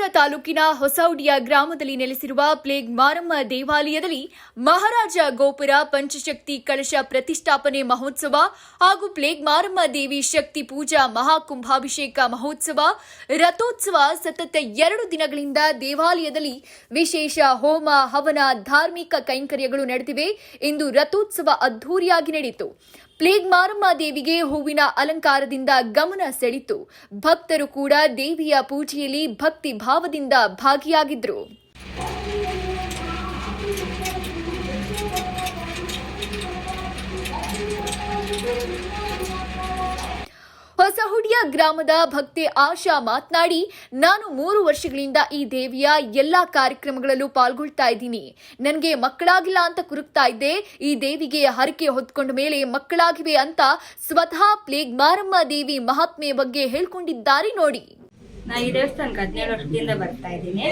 ಚಿತ್ತಾಪುರ ತಾಲೂಕಿನ ಹೊಸೌಡಿಯ ಗ್ರಾಮದಲ್ಲಿ ನೆಲೆಸಿರುವ ಪ್ಲೇಗ್ ಮಾರಮ್ಮ ದೇವಾಲಯದಲ್ಲಿ ಮಹಾರಾಜ ಗೋಪುರ, ಪಂಚಶಕ್ತಿ ಕಳಶ ಪ್ರತಿಷ್ಠಾಪನೆ ಮಹೋತ್ಸವ ಹಾಗೂ ಪ್ಲೇಗ್ ಮಾರಮ್ಮ ದೇವಿ ಶಕ್ತಿ ಪೂಜಾ ಮಹಾಕುಂಭಾಭಿಷೇಕ ಮಹೋತ್ಸವ, ರಥೋತ್ಸವ ಸತತ ಎರಡು ದಿನಗಳಿಂದ ದೇವಾಲಯದಲ್ಲಿ ವಿಶೇಷ ಹೋಮ, ಹವನ, ಧಾರ್ಮಿಕ ಕೈಂಕರ್ಯಗಳು ನಡೆದಿವೆ. ಇಂದು ರಥೋತ್ಸವ ಅದ್ದೂರಿಯಾಗಿ ನಡೆಯಿತು. ಪ್ಲೇಗ್ ಮಾರಮ್ಮ ದೇವಿಗೆ ಹೂವಿನ ಅಲಂಕಾರದಿಂದ ಗಮನ ಸೆಳಿತು ಭಕ್ತರು ಕೂಡ ದೇವಿಯ ಪೂಜೆಯಲ್ಲಿ ಭಕ್ತಿ ಭಾವದಿಂದ ಭಾಗಿಯಾಗಿದ್ರು. ಗ್ರಾಮದ ಭಕ್ತೆ ಆಶಾ ಮಾತನಾಡಿ, ನಾನು ಮೂರು ವರ್ಷಗಳಿಂದ ಈ ದೇವಿಯ ಎಲ್ಲಾ ಕಾರ್ಯಕ್ರಮಗಳಲ್ಲೂ ಪಾಲ್ಗೊಳ್ತಾ ಇದ್ದೀನಿ. ನನಗೆ ಮಕ್ಕಳಾಗಿಲ್ಲ ಅಂತ ಕುರುಕ್ತಾ ಇದ್ದೆ. ಈ ದೇವಿಗೆ ಹರಕೆ ಹೊತ್ಕೊಂಡ ಮೇಲೆ ಮಕ್ಕಳಾಗಿವೆ ಅಂತ ಸ್ವತಃ ಪ್ಲೇಗ್ ಮಾರಮ್ಮ ದೇವಿ ಮಹಾತ್ಮೆ ಬಗ್ಗೆ ಹೇಳ್ಕೊಂಡಿದ್ದಾರೆ ನೋಡಿ. ನಾ ಈ ದೇವಸ್ಥಾನಕ್ಕೆ ಹದಿನೇಳು ವರ್ಷದಿಂದ ಬರ್ತಾ ಇದ್ದೀನಿ.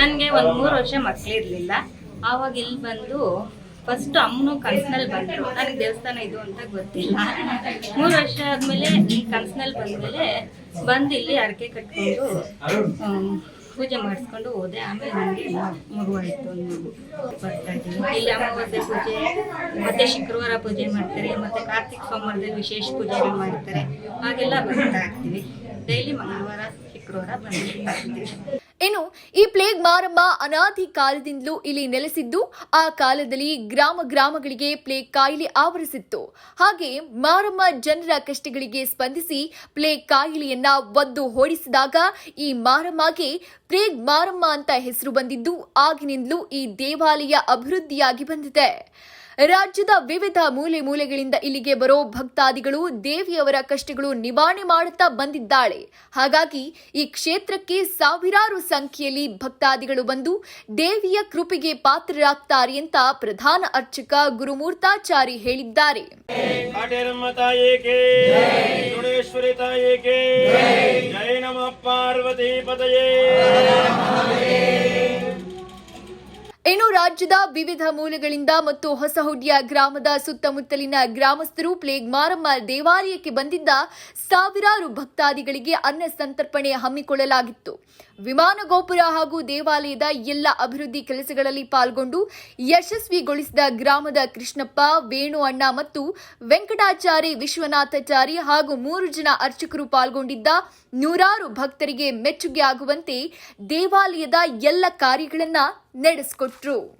ನನಗೆ ಒಂದು ಮೂರು ವರ್ಷ ಮಕ್ಕಳಿರ್ಲಿಲ್ಲ ಆವಾಗ ಇಲ್ಲಿ ಬಂದು ಫಸ್ಟ್ ಅಮ್ಮನು ಕನ್ಸ್ನಲ್ಲಿ ಬಂದರು. ನನಗೆ ದೇವಸ್ಥಾನ ಇದು ಅಂತ ಗೊತ್ತಿಲ್ಲ. ಮೂರು ವರ್ಷ ಆದಮೇಲೆ ಈ ಕನ್ಸ್ನಲ್ಲಿ ಬಂದಮೇಲೆ ಬಂದು ಇಲ್ಲಿ ಅರಕೆ ಕಟ್ಕೊಂಡು ಪೂಜೆ ಮಾಡಿಸ್ಕೊಂಡು ಹೋದೆ. ಆಮೇಲೆ ನನಗೆ ಮಗುವಾಯಿತು ಬರ್ತಾ ಇದ್ದೀನಿ. ಇಲ್ಲಿ ಅಮಾವಾಸ್ಯೆ ಪೂಜೆ, ಮತ್ತೆ ಶುಕ್ರವಾರ ಪೂಜೆ ಮಾಡ್ತಾರೆ, ಮತ್ತೆ ಕಾರ್ತಿಕ್ ಸೋಮವಾರದಲ್ಲಿ ವಿಶೇಷ ಪೂಜೆ ಮಾಡ್ತಾರೆ. ಹಾಗೆಲ್ಲ ಬರ್ತಾ ಇರ್ತೀವಿ. ಡೈಲಿ ಮಂಗಳವಾರ, ಶುಕ್ರವಾರ ಬಂದು ಈ ಪ್ಲೇಗ್ ಮಾರಮ್ಮ ಅನಾದಿ ಕಾಲದಿಂದಲೂ ಇಲ್ಲಿ ನೆಲೆಸಿದ್ದು, ಆ ಕಾಲದಲ್ಲಿ ಗ್ರಾಮ ಗ್ರಾಮಗಳಿಗೆ ಪ್ಲೇಗ್ ಕಾಯಿಲೆ ಆವರಿಸಿತ್ತು. ಹಾಗೆ ಮಾರಮ್ಮ ಜನರ ಕಷ್ಟಗಳಿಗೆ ಸ್ಪಂದಿಸಿ ಪ್ಲೇಗ್ ಕಾಯಿಲೆಯನ್ನ ಒದ್ದು ಓಡಿಸಿದಾಗ ಈ ಮಾರಮ್ಮಗೆ ಪ್ಲೇಗ್ ಮಾರಮ್ಮ ಅಂತ ಹೆಸರು ಬಂದಿದ್ದು, ಆಗಿನಿಂದಲೂ ಈ ದೇವಾಲಯ ಅಭಿವೃದ್ಧಿಯಾಗಿ ಬಂದಿದೆ. ರಾಜ್ಯದ ವಿವಿಧ ಮೂಲೆ ಮೂಲೆಗಳಿಂದ ಇಲ್ಲಿಗೆ ಬರೋ ಭಕ್ತಾದಿಗಳು ದೇವಿಯವರ ಕಷ್ಟಗಳು ನಿವಾರಣೆ ಮಾಡುತ್ತಾ ಬಂದಿದ್ದಾಳೆ. ಹಾಗಾಗಿ ಈ ಕ್ಷೇತ್ರಕ್ಕೆ ಸಾವಿರಾರು ಸಂಖ್ಯೆಯಲ್ಲಿ ಭಕ್ತಾದಿಗಳು ಬಂದು ದೇವಿಯ ಕೃಪೆಗೆ ಪಾತ್ರರಾಗ್ತಾರೆ ಅಂತ ಪ್ರಧಾನ ಅರ್ಚಕ ಗುರುಮೂರ್ತಾಚಾರಿ ಹೇಳಿದ್ದಾರೆ. ಜಯ ಪಾರ್ವತಿ ಪದಯೇ ರಾಜ್ಯದ ವಿವಿಧ ಮೂಲಗಳಿಂದ ಮತ್ತು ಹೊಸಹುಡಿಯ ಗ್ರಾಮದ ಸುತ್ತಮುತ್ತಲಿನ ಗ್ರಾಮಸ್ಥರು ಪ್ಲೇಗ್ ಮಾರಮ್ಮ ದೇವಾಲಯಕ್ಕೆ ಬಂದಿದ್ದ ಸಾವಿರಾರು ಭಕ್ತಾದಿಗಳಿಗೆ ಅನ್ನ ಸಂತರ್ಪಣೆ ಹಮ್ಮಿಕೊಳ್ಳಲಾಗಿತ್ತು. ವಿಮಾನ ಗೋಪುರ ಹಾಗೂ ದೇವಾಲಯದ ಎಲ್ಲ ಅಭಿವೃದ್ಧಿ ಕೆಲಸಗಳಲ್ಲಿ ಪಾಲ್ಗೊಂಡು ಯಶಸ್ವಿಗೊಳಿಸಿದ ಗ್ರಾಮದ ಕೃಷ್ಣಪ್ಪ ವೇಣು ಅಣ್ಣ ಮತ್ತು ವೆಂಕಟಾಚಾರಿ ವಿಶ್ವನಾಥಾಚಾರಿ ಹಾಗೂ ಮೂರು ಜನ ಅರ್ಚಕರು ಪಾಲ್ಗೊಂಡಿದ್ದ ನೂರಾರು ಭಕ್ತರಿಗೆ ಮೆಚ್ಚುಗೆ ಆಗುವಂತೆ ದೇವಾಲಯದ ಎಲ್ಲ ಕಾರ್ಯಗಳನ್ನು ನಡೆಸಿಕೊಟ್ರು.